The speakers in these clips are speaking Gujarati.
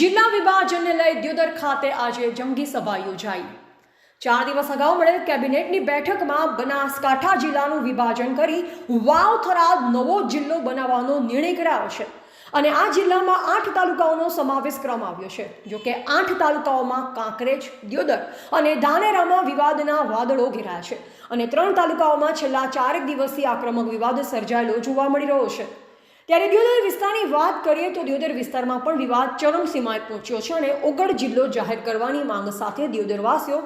જિલ્લા વિભાજનને લઈ દ્યોદર ખાતે આજે જંગી સભા યોજાઈ. ચાર દિવસ અગાઉ મળેલ કેબિનેટની બેઠકમાં બનાસકાંઠા જિલ્લાનું વિભાજન કરી વાવ થરાદ નવો જિલ્લો બનાવવાનો નિર્ણય કરાયો છે. અને આ જિલ્લામાં આઠ તાલુકાઓનો સમાવેશ કરવામાં આવ્યો છે. જો કે આઠ તાલુકાઓમાં કાંકરેજ, દ્યોદર અને ધાનેરામાં વિવાદના વાદળો ઘેરાયા છે. અને ત્રણ તાલુકાઓમાં છેલ્લા ચારેક દિવસથી આક્રમક વિવાદ સર્જાયેલો જોવા મળી રહ્યો છે. ત્યારે દિયોદર વિસ્તારની વાત કરીએ તો દિયોદર વિસ્તારમાં પણ વિવાદ ચરમસીમાએ પહોંચ્યો છે અને ઓગળ જિલ્લો જાહેર કરવાની માંગ સાથે દિયોદરવાસીઓ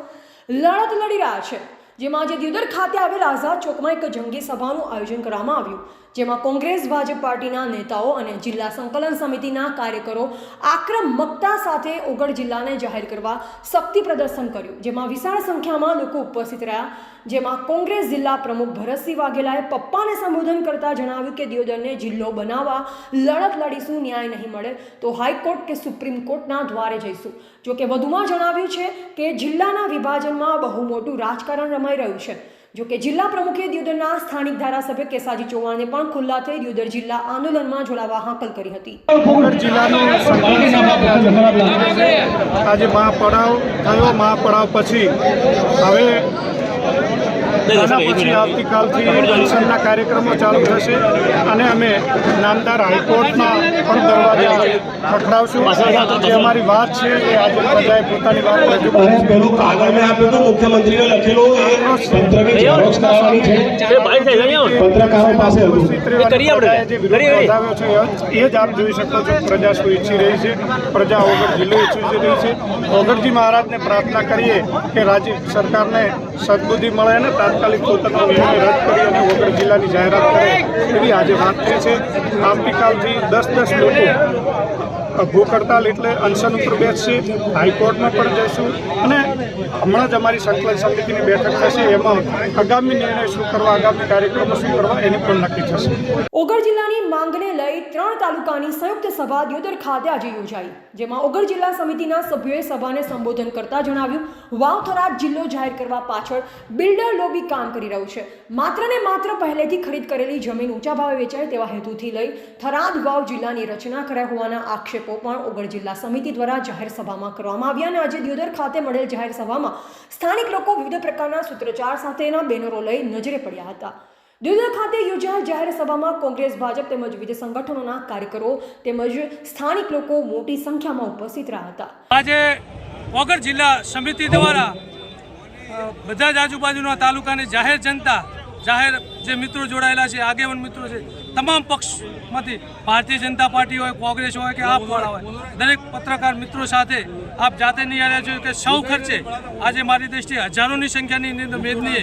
લડત લડી રહ્યા છે. જેમાં આજે દિયોદર ખાતે આવેલ આઝાદ ચોકમાં એક જંગી સભાનું આયોજન કરવામાં આવ્યું, જેમાં કોંગ્રેસ, ભાજપ પાર્ટીના નેતાઓ અને જિલ્લા સંકલન સમિતિના કાર્યકરો આક્રમકતા સાથે ઓગળ જિલ્લાને જાહેર કરવા શક્તિ પ્રદર્શન કર્યું, જેમાં વિશાળ સંખ્યામાં લોકો ઉપસ્થિત રહ્યા, જેમાં કોંગ્રેસ જિલ્લા પ્રમુખ ભરતસિંહ વાઘેલાએ પપ્પાને સંબોધન કરતા જણાવ્યું કે દિયોદરને જિલ્લો બનાવવા લડત લડીશું, ન્યાય નહીં મળે, તો હાઈકોર્ટ કે સુપ્રીમ કોર્ટના દ્વારે જઈશું. જોકે વધુમાં જણાવ્યું છે કે જિલ્લાના વિભાજનમાં બહુ મોટું રાજકારણ રમાઈ રહ્યું છે. જો જિલ્લા પ્રમુખે દિયોદરના સ્થાનિક ધારાસભ્ય કેસાજી ચૌહાણને પણ ખુલ્લા થઈ દિયોદર જિલ્લા આંદોલનમાં જોડાવા હાકલ કરી હતી. આજે મહાપડાવ થયો. મહાપડાવ પછી હવે આના પછી આવતીકાલથી અનશનના કાર્યક્રમો ચાલુ થશે અને અમે નામદાર હાઈકોર્ટમાં પણ દરવાજા ખખડાવશું. જે અમારી વાત છે એ આજે પ્રજાએ પોતાની વાત રજૂ કરી કાગળ મેં આપ્યું હતું મુખ્યમંત્રીને લખેલું એ પત્રની ઝેરોક્ષ કરાવવાની છે. પત્રકારો પાસે હતું. પ્રજાએ જે વિરોધ છે એ જ આપ જોઈ શકો છો. પ્રજા શું ઈચ્છી રહી છે? પ્રજા ઓગળ જિલ્લો ઈચ્છી રહી છે. ઓગળજી મહારાજને પ્રાર્થના કરીએ કે રાજ્ય સરકારને સદબુદ્ધિ મળે અને તાત્કાલિક પોતાનો નિર્ણય કરી અને ઓગળ જિલ્લાની જાહેરાત કરે એવી આજે વાત થઈ છે. આવતીકાલથી દસ દસ લોકો ભૂખ હડતાલ એટલે અનશન ઉપર બેસશે હાઈકોર્ટમાં પણ જઈશું. અને હમણાં જ અમારી સંકલન સમિતિની બેઠક થશે, એમાં આગામી નિર્ણય શું કરવા, આગામી કાર્યક્રમો શું કરવા, એની પણ નક્કી થશે. ઓગળ જિલ્લાની માંગને લઈ ત્રણ તાલુકાની સંયુક્ત સભા દિયોદર ખાતે આજે યોજાઈ. જેમાં ઓગળ જિલ્લા સમિતિના સભ્યોએ સભાને સંબોધન કરતા જણાવ્યું, વાવ થરાદ જિલ્લો જાહેર કરવા પાછળ બિલ્ડર લોબી કામ કરી રહ્યું છે. માત્ર ને માત્ર પહેલેથી ખરીદ કરેલી જમીન ઊંચા ભાવે વેચાય તેવા હેતુથી લઈ થરાદ વાવ જિલ્લાની રચના કર્યા હોવાના આક્ષેપો પણ ઓગળ જિલ્લા સમિતિ દ્વારા જાહેર સભામાં કરવામાં આવ્યા અને આજે દિયોદર ખાતે મળેલ જાહેર સભામાં સ્થાનિક લોકો વિવિધ પ્રકારના સૂત્રોચ્ચાર સાથેના બેનરો લઈ નજરે પડ્યા હતા. દિયોદર ખાતે યોજાયેલ જાહેર સભામાં કોંગ્રેસ, ભાજપ તેમજ વિવિધ સંગઠનોના કાર્યકરો તેમજ સ્થાનિક લોકો મોટી સંખ્યામાં ઉપસ્થિત રહ્યા હતા. આજે વગર જિલ્લા સમિતિ દ્વારા બધા જ આજુબાજુના તાલુકાની જાહેર જનતા, જાહેર જે મિત્રો જોડાયેલા છે, આગેવાન મિત્રો છે તમામ પક્ષમાંથી ભારતીય જનતા પાર્ટી હોય, કોંગ્રેસ હોય કે આપવાળા હોય, દરેક પત્રકાર મિત્રો સાથે આપ જાતે નિહાળ્યા છો કે સૌ ખર્ચે આજે મારી દ્રષ્ટિએ હજારોની સંખ્યાની અંદર મેદનીએ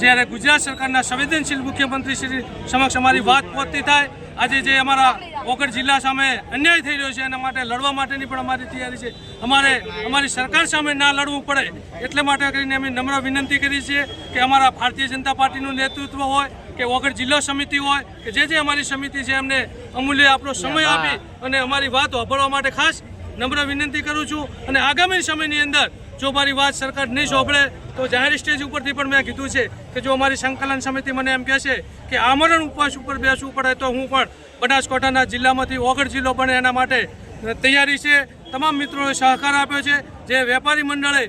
જ્યારે ગુજરાત સરકારના સંવેદનશીલ મુખ્યમંત્રી શ્રી સમક્ષ અમારી વાત પહોંચતી થાય, આજે જે અમારા ઓગળ જિલ્લા સામે અન્યાય થઈ રહ્યો છે, એના માટે લડવા માટેની પણ અમારી તૈયારી છે. અમારે, અમારી સરકાર સામે ના લડવું પડે, એટલે માટે કરીને અમે નમ્ર વિનંતી કરી છે કે અમારા ભારતીય જનતા પાર્ટીનું નેતૃત્વ હોય કે વગર જિલ્લા સમિતિ હોય કે જે જે અમારી સમિતિ છે એમને અમૂલ્ય આપણો સમય આપી અને અમારી વાત વાપરવા માટે ખાસ નમ્ર વિનંતી કરું છું. અને આગામી સમયની અંદર જો મારી વાત સરકાર નહીં સાંભળે તો જાહેર સ્ટેજ ઉપરથી પણ મેં કીધું છે કે જો અમારી સંકલન સમિતિ મને એમ કહેશે કે આમરણ ઉપવાસ ઉપર બેસવું પડે તો હું પણ બનાસકાંઠાના જિલ્લામાંથી ઓગળ જિલ્લો બને એના માટે તૈયારી છે. તમામ મિત્રોએ સહકાર આપ્યો છે. જે વેપારી મંડળે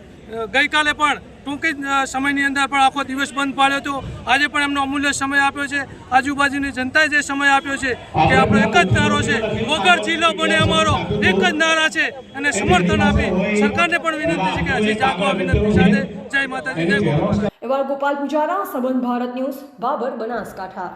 ગઈકાલે પણ ટૂંકી સમયની અંદર પણ આખો દિવસ બંધ પાડ્યો હતો. આજે પણ એમનો અમૂલ્ય સમય આપ્યો છે. આજુબાજુની જનતાએ જે સમય આપ્યો છે કે આપણો એક જ નારો છે. વગર જિલ્લો બને અમારો એક જ નારા છે. અને સમર્થન આપી સરકારને પણ વિનંતી છે કે હજી જાગવા વિનંતી સાથે જય માતાજી, જય ગોપાલ પૂજારા, સંબંધ ભારત ન્યૂઝ, બાબર બનાસકાંઠા.